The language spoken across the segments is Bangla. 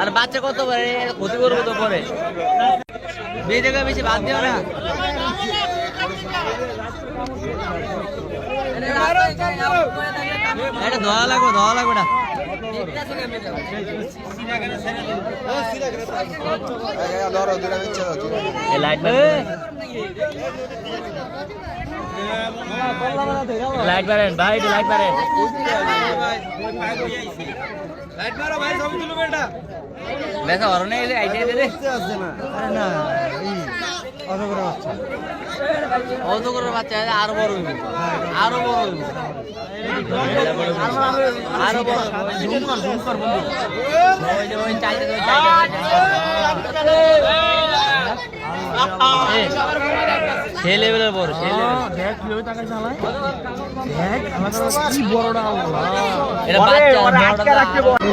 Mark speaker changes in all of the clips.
Speaker 1: আর বাচ্চা কত পারে? ক্ষতি করব তো পরে। বিয়ে থেকে বেশি বাদ দিও না। এটা ধোয়া লাগবে ধোয়া লাগবে না।
Speaker 2: ধরো দুটা ইচ্ছা দাও
Speaker 1: এই লাইট লাইট বাড়েন ভাই লাইট বাড়েন। দেখা অরণে আইডিয়া দে রে অত করে বাচ্চা। আরও বড় হইব। আরও বড় হইব। আরও বড় জুম কর জুম কর বন্ধু। ওই যে ওই চাইতে ওই চাইতে সে লেভেলের বড় সে লেভেল এটা বাচ্চা বড়টা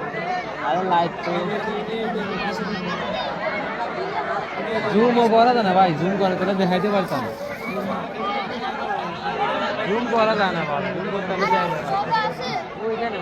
Speaker 1: আরে লাইট তো। জুমও করা যায় না ভাই জুম করে তোরা দেখাইতে পারতাম। জুম করা যায় না জুম করতে হবে ওইখানে